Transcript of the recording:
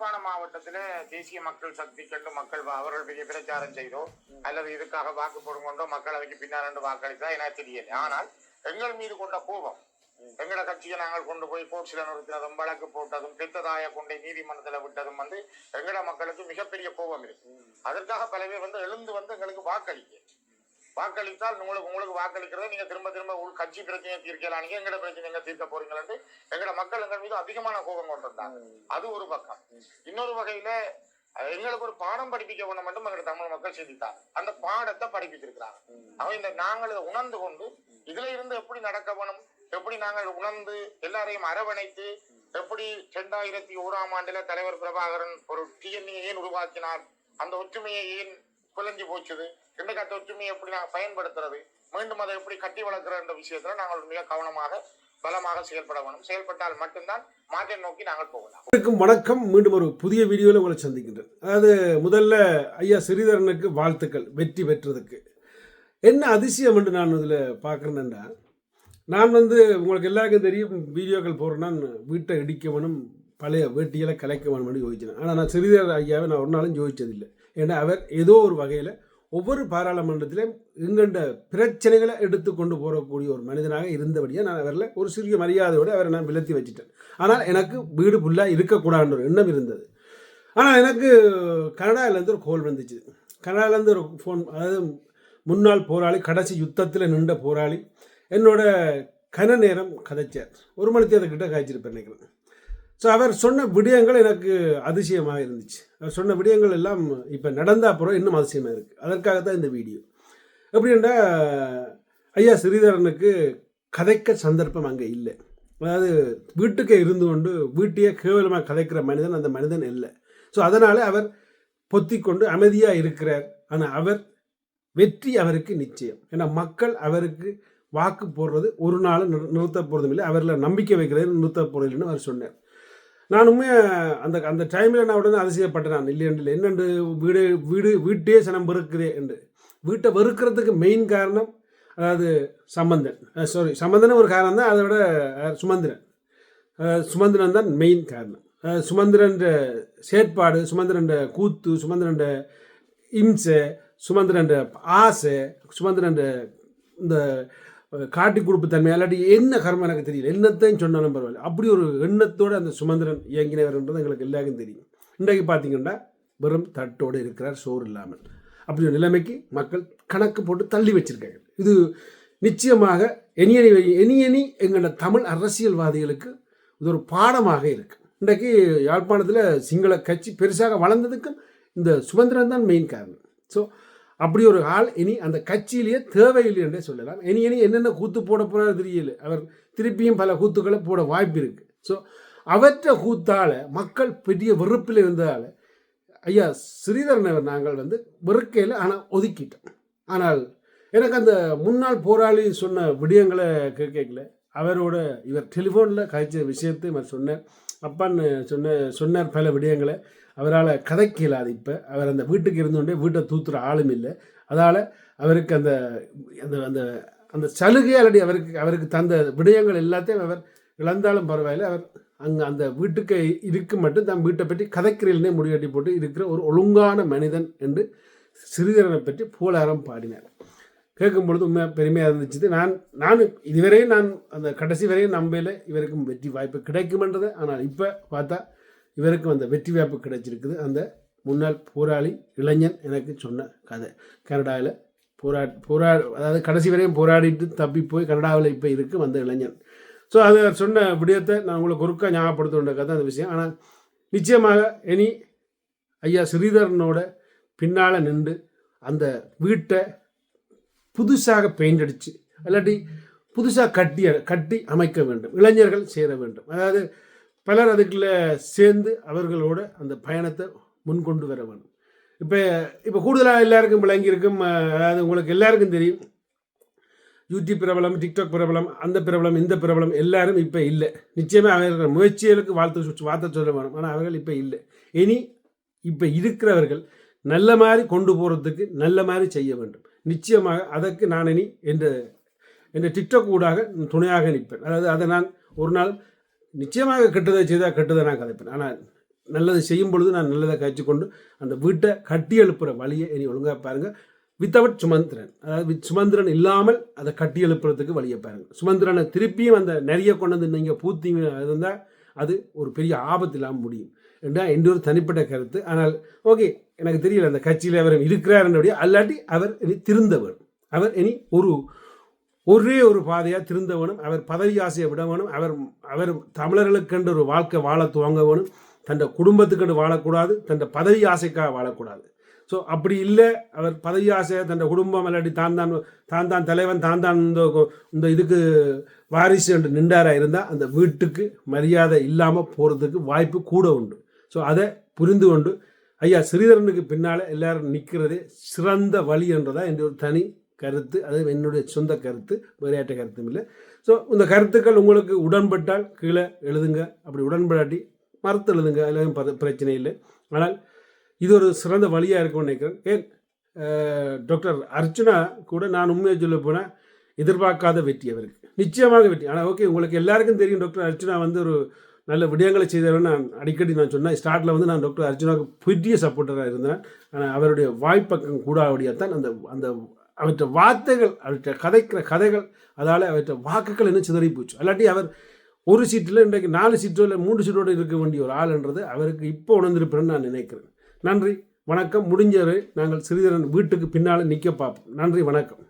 யாழ்ப்பாண மாவட்டத்திலே தேசிய மக்கள் சக்தி கண்டு மக்கள் வா- அவர்கள் பெரிய பிரச்சாரம் செய்தோ அல்லது இதுக்காக வாக்கு போடும் கொண்டோ மக்கள் அதுக்கு பின்னால் வாக்களித்தா எனக்கு தெரியல. ஆனால் எங்கள் மீது கொண்ட கோபம் எங்களோட கட்சியை நாங்கள் கொண்டு போய் கோர்ட்ஸில் நிறுத்தினதும் வழக்கு போட்டதும் பெத்ததாய கொண்டே நீதிமன்றத்தில் விட்டதும் வந்து எங்களோட மக்களுக்கு மிகப்பெரிய கோபம் இருக்கு. அதற்காக பல பேர் வந்து எழுந்து வந்து எங்களுக்கு வாக்களிக்க. வாக்களித்தால் உங்களுக்கு உங்களுக்கு வாக்களிக்கிறத. நீங்க திரும்ப திரும்ப உள் கட்சி பிரச்சனையை தீர்க்கலாம். நீங்க எங்கட பிரச்சனை எங்க தீர்க்க போறீங்களு எங்கட மக்கள் எங்கள் மீது அதிகமான கோபம் கொண்டிருந்தாங்க. அது ஒரு பக்கம். இன்னொரு வகையில எங்களுக்கு ஒரு பாடம் படிப்பிக்க ஒண்ணு மட்டும் எங்க தமிழ் மக்கள் சிந்தித்தாங்க. அந்த பாடத்தை படிப்பிச்சிருக்கிறாங்க. அவன் இந்த நாங்கள் இதை உணர்ந்து கொண்டு இதுல இருந்து எப்படி நடக்க வேணும் எப்படி நாங்கள் உணர்ந்து எல்லாரையும் அரவணைத்து எப்படி ரெண்டாயிரத்தி ஓராம் ஆண்டுல தலைவர் பிரபாகரன் ஒரு டிஎன்ஏ ஏன் உருவாக்கினார் அந்த ஒற்றுமையை ஏன் குலைஞ்சு போச்சுது இன்றைக்கு அந்த ஒற்றுமையை எப்படி நாங்கள் பயன்படுத்துறது? மீண்டும் அதை எப்படி கட்டி வளர்க்கிற என்ற விஷயத்துல நாங்கள் மிக கவனமாக பலமாக செயல்பட வேணும் செயல்பட்டால் மட்டும்தான் மாற்றை நோக்கி நாங்கள் போகலாம். அனைவருக்கும் வணக்கம். மீண்டும் ஒரு புதிய வீடியோவில் உங்களை சந்திக்கின்றேன். அதாவது முதல்ல ஐயா சிறிதரனுக்கு வாழ்த்துக்கள் வெற்றி பெற்றதுக்கு. என்ன அதிசயம் என்று நான் இதில் பார்க்குறேன்னா நான் வந்து உங்களுக்கு எல்லாருக்கும் தெரியும் வீடியோக்கள் போடுறேன்னா வீட்டை இடிக்க வேணும் பழைய வேட்டிகளை கலைக்க வேணும்னு யோசிச்சேன் ஆனால் நான் சிறிதர் ஐயாவை நான் ஒரு நாளும் யோசிச்சதில்லை. ஏன்னா அவர் ஏதோ ஒரு வகையில் ஒவ்வொரு பாராளுமன்றத்திலையும் எங்கெண்ட பிரச்சனைகளை எடுத்து கொண்டு போகக்கூடிய ஒரு மனிதனாக இருந்தபடியாக நான் அவரில் ஒரு சிறிய மரியாதையோடு அவரை நான் விலத்தி வச்சுட்டேன். ஆனால் எனக்கு வீடு ஃபுல்லாக இருக்கக்கூடாதுன்ற ஒரு எண்ணம் இருந்தது. ஆனால் எனக்கு கனடாவிலேருந்து ஒரு கோல் வந்துச்சு. கனடாவிலேருந்து ஒரு ஃபோன் அதாவது முன்னாள் போராளி கடைசி யுத்தத்தில் நின்ற போராளி என்னோட கன நேரம் கதைச்சார். ஒரு மணி தேர்தல் கிட்ட காய்ச்சிருப்பேன் நினைக்கிறேன். ஸோ அவர் சொன்ன விடயங்கள் எனக்கு அதிசயமாக இருந்துச்சு. அவர் சொன்ன விடயங்கள் எல்லாம் இப்போ நடந்த அப்புறம் இன்னும் அதிசயமாக இருக்குது அதற்காக தான் இந்த வீடியோ. எப்படின்னா ஐயா ஸ்ரீதரனுக்கு கதைக்க சந்தர்ப்பம் அங்கே இல்லை. அதாவது வீட்டுக்கே இருந்து கொண்டு வீட்டையே கேவலமாக கதைக்கிற மனிதன் அந்த மனிதன் இல்லை ஸோ அதனால் அவர் பொத்திக்கொண்டு அமைதியாக இருக்கிறார். ஆனால் அவர் வெற்றி அவருக்கு நிச்சயம். ஏன்னா மக்கள் அவருக்கு வாக்கு போடுறது ஒரு நாள் நிறுத்த போகிறதும் இல்லை. அவரில் நம்பிக்கை வைக்கிறது நிறுத்த போகிறதில்லைன்னு அவர் சொன்னார். நானுமே அந்த அந்த டைமில் நான் உடனே அதிசயப்பட்டேன் நான். இல்லை என்று என்னென்று? வீடு வீடு வீட்டே சனம் வெறுக்குதே என்று. வீட்டை வெறுக்கிறதுக்கு மெயின் காரணம் அதாவது சம்பந்தன். சாரி சம்பந்தன் ஒரு காரணம் தான் அதை விட சுமந்திரன். சுமந்திரன் தான் மெயின் காரணம். சுமந்திரன்ற செயற்பாடு சுமந்திரன் கூத்து சுமந்திரன்ற இம்சை சுமந்திரன்ற ஆசை சுமந்திரன்ற இந்த காட்டி கொடுப்பு தன்மை இல்லாட்டி என்ன கர்மம் எனக்கு தெரியல. என்னத்தையும் சொன்னாலும் பரவாயில்ல. அப்படி ஒரு எண்ணத்தோடு அந்த சுமந்திரன் இயங்கினவர்ன்றது எங்களுக்கு எல்லாருக்கும் தெரியும். இன்றைக்கு பார்த்தீங்கன்னா வெறும் தட்டோடு இருக்கிறார் சோறு இல்லாமல். அப்படி ஒரு நிலைமைக்கு மக்கள் கணக்கு போட்டு தள்ளி வச்சிருக்காங்க. இது நிச்சயமாக எனியனி எனியனி எங்களோட தமிழ் அரசியல்வாதிகளுக்கு இது ஒரு பாடமாக இருக்கு. இன்றைக்கு யாழ்ப்பாணத்தில் சிங்கள கட்சி பெருசாக வளர்ந்ததுக்கும் இந்த சுதந்திரம் தான் மெயின் காரணம். ஸோ அப்படி ஒரு ஆள் இனி அந்த கட்சியிலேயே தேவையில்லை என்றே சொல்லலாம். இனி இனி என்னென்ன கூத்து போட போகிறாரு தெரியல. அவர் திருப்பியும் பல கூத்துக்களை போட வாய்ப்பு இருக்குது ஸோ அவற்றை கூத்தால் மக்கள் பெரிய வெறுப்பில் இருந்ததால் ஐயா ஸ்ரீதரன் நாங்கள் வந்து வெறுக்கையில் ஆனால் ஒதுக்கிட்டோம். ஆனால் எனக்கு அந்த முன்னாள் போராளி சொன்ன விடயங்களை கேட்கல அவரோட இவர் டெலிஃபோனில் காய்ச்ச விஷயத்தை இவர் சொன்னார். அப்பான்னு சொன்ன சொன்னார் பல விடயங்களை. அவரால் கதைக்க இயலாது இப்போ. அவர் அந்த வீட்டுக்கு இருந்தோண்டே வீட்டை தூத்துற ஆளும் இல்லை. அதால் அவருக்கு அந்த அந்த அந்த அந்த சலுகை அல்லடி அவருக்கு அவருக்கு தந்த விடயங்கள் எல்லாத்தையும் அவர் இழந்தாலும் பரவாயில்லை. அவர் அங்கே அந்த வீட்டுக்கு இருக்கு மட்டும் தன் வீட்டை பற்றி கதைக்கிறீல்னே முடிவெட்டி போட்டு இருக்கிற ஒரு ஒழுங்கான மனிதன் என்று சிறிதரனை பற்றி புகழாரம் பாடினார். கேட்கும் பொழுது உண்மை பெருமையாக இருந்துச்சு. நான் நான் இதுவரையும் நான் அந்த கடைசி வரையும் நம்பையில் இவருக்கும் வெற்றி வாய்ப்பு கிடைக்குமென்றது. ஆனால் இப்போ பார்த்தா இவருக்கும் அந்த வெற்றி வாய்ப்பு கிடைச்சிருக்குது. அந்த முன்னாள் போராளி இளைஞன் எனக்கு சொன்ன கதை. கனடாவில் போரா போரா அதாவது கடைசி வரையும் போராடிட்டு தப்பி போய் கனடாவில் இப்போ இருக்கு வந்த இளைஞன். ஸோ அது சொன்ன விடயத்தை நான் உங்களுக்கு குறுக்காக ஞாபகப்படுத்த வேண்டிய கதை அந்த விஷயம். ஆனால் நிச்சயமாக இனி ஐயா ஸ்ரீதரனோட பின்னால் நின்று அந்த வீட்டை புதுசாக பெயிண்ட் அடித்து இல்லாட்டி புதுசாக கட்டி கட்டி அமைக்க வேண்டும். இளைஞர்கள் சேர வேண்டும். அதாவது பலர் அதுக்குள்ளே சேர்ந்து அவர்களோட அந்த பயணத்தை முன்கொண்டு வர வேண்டும் இப்போ இப்போ கூடுதலாக எல்லாருக்கும் விளங்கியிருக்கும் அதாவது உங்களுக்கு எல்லாருக்கும் தெரியும். யூடியூப் பிரபலம் டிக்டாக் பிரபலம் அந்த பிரபலம் இந்த பிரபலம் எல்லாரும் இப்போ இல்லை. நிச்சயமாக அவர்கள் முயற்சிகளுக்கு வாழ்த்து சொ- வார்த்தை சொல்ல வேணும். ஆனால் அவர்கள் இப்போ இல்லை. இனி இப்போ இருக்கிறவர்கள் நல்ல மாதிரி கொண்டு போகிறதுக்கு நல்ல மாதிரி செய்ய வேண்டும். நிச்சயமாக அதற்கு நான் இனி என்ற என்ற டிக்டாக் ஊடாக துணையாக நிற்பேன். அதாவது அதை நான் ஒரு நாள் நிச்சயமாக கெட்டதை செய்தால் கெட்டதை நான் கதைப்பேன் ஆனால் நல்லது செய்யும் பொழுது நான் நல்லதை கழிச்சு கொண்டு அந்த வீட்டை கட்டி எழுப்புகிற வழியை இனி ஒழுங்காக பாருங்கள் வித்தவுட் சுமந்திரன். அதாவது வித் சுமந்திரன் இல்லாமல் அதை கட்டி எழுப்புறதுக்கு வழியை பாருங்கள் சுமந்திரனை திருப்பியும் அந்த நிறைய கொண்டு வந்து நீங்கள் பூத்தீங்க இருந்தால் அது ஒரு பெரிய ஆபத்து இல்லாமல் முடியும். என்றா என்ற ஒரு தனிப்பட்ட கருத்து. ஆனால் ஓகே எனக்கு தெரியல அந்த கட்சியில் அவர் இருக்கிறார் என்னுடைய அல்லாட்டி அவர் இனி திருந்தவர். அவர் இனி ஒரு ஒரே ஒரு பாதையாக திருந்த வேணும் அவர் பதவி ஆசையை விட வேணும் அவர் அவர் தமிழர்களுக்கென்று ஒரு வாழ்க்கை வாழ துவங்க வேணும் தன் குடும்பத்துக்கென்று வாழக்கூடாது தன் பதவி ஆசைக்காக வாழக்கூடாது. ஸோ அப்படி இல்லை அவர் பதவி ஆசை தன் குடும்பம் இல்லாட்டி தான் தான் தான் தான் தலைவன் தான் தான் இந்த இந்த இதுக்கு வாரிசு என்று நின்றாராக இருந்தால் அந்த வீட்டுக்கு மரியாதை இல்லாமல் போகிறதுக்கு வாய்ப்பு கூட உண்டு. ஸோ அதை புரிந்து கொண்டு ஐயா ஸ்ரீதரனுக்கு பின்னால் எல்லாரும் நிற்கிறதே சிறந்த வழி என்றதா என்ற ஒரு தனி கருத்து அது என்னுடைய சொந்த கருத்து விளையாட்டு கருத்தும் இல்லை. ஸோ இந்த கருத்துக்கள் உங்களுக்கு உடன்பட்டால் கீழே எழுதுங்க. அப்படி உடன்படாட்டி மறுத்து எழுதுங்க. எல்லாம் பிரச்சனை இல்லை. ஆனால் இது ஒரு சிறந்த வழியாக இருக்கும்னு நினைக்கிறேன். ஏன்? டாக்டர் அர்ச்சுனா கூட நான் உண்மையை சொல்ல போனால் எதிர்பார்க்காத வெற்றி அவருக்கு. நிச்சயமாக வெற்றி. ஆனால் ஓகே உங்களுக்கு எல்லாருக்கும் தெரியும் டாக்டர் அர்ச்சுனா வந்து ஒரு நல்ல விடயங்களை செய்தவன் நான் அடிக்கடி நான் சொன்னேன் ஸ்டார்ட்டில் வந்து நான் டாக்டர் அர்ஜுனாவுக்கு பெரிய சப்போர்ட்டராக இருந்தேன். ஆனால் அவருடைய வாய்ப்பக்கம் கூடாவடியாத்தான் அந்த அந்த அவற்றை வார்த்தைகள் அவற்றை கதைக்கிற கதைகள் அதால் அவற்றை வாக்குகள் என்ன சிதறி போச்சு. அல்லாட்டி அவர் ஒரு சீட்டில் இன்றைக்கு நாலு சீட்டோ இல்லை மூன்று சீட்டோடு இருக்க வேண்டிய ஒரு ஆள்ன்றது அவருக்கு இப்போ உணர்ந்திருப்பேன்னு நான் நினைக்கிறேன். நன்றி வணக்கம். முடிஞ்சவரை நாங்கள் சிறிதரன் வீட்டுக்கு பின்னால் நிற்க பார்ப்போம். நன்றி வணக்கம்.